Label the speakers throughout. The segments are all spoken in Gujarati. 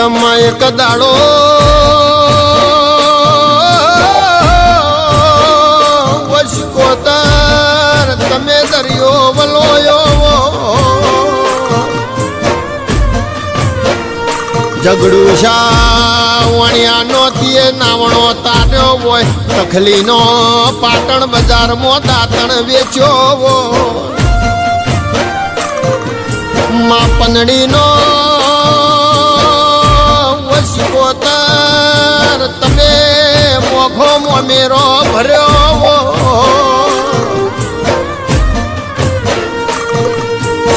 Speaker 1: એમાં એક દાડો. વશકોતર તમે દરિયો વલોયો ઝઘડું શા વણિયાનો તીએ નાવણો તાર્યો હોય. તખલીનો પાટણ બજારમાં દાતણ વેચ્યો માપનડીનો વસકોતર મોઘો મેરો ભર્યો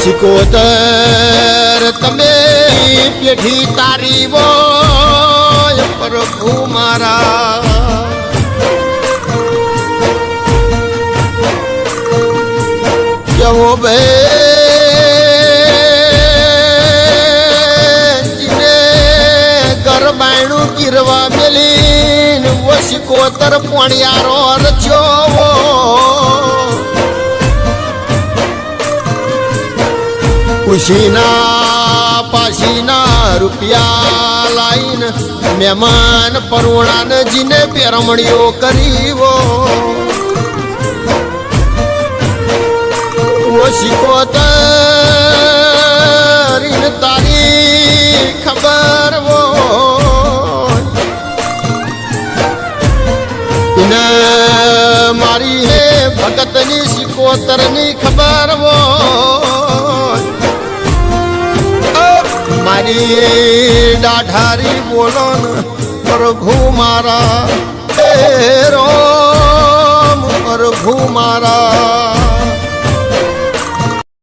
Speaker 1: સિકોતર તમે પેઢી તારી વો પ્રભુ મારા. જવો બે ગરબાયણું ગીરવા ગીરવા મેલીન વસકોતર પોણિયારો રચ્યો. ખુશીના પાસીના રૂપિયા લાઈન મહેમાન પરુણાનજીને પેરમણીઓ કરીવો. ને મારી હે ભગતની શીખોતરની ખબર વો મારી દાઢારી બોલો પ્રભુ મારા. પ્રભુ મારા.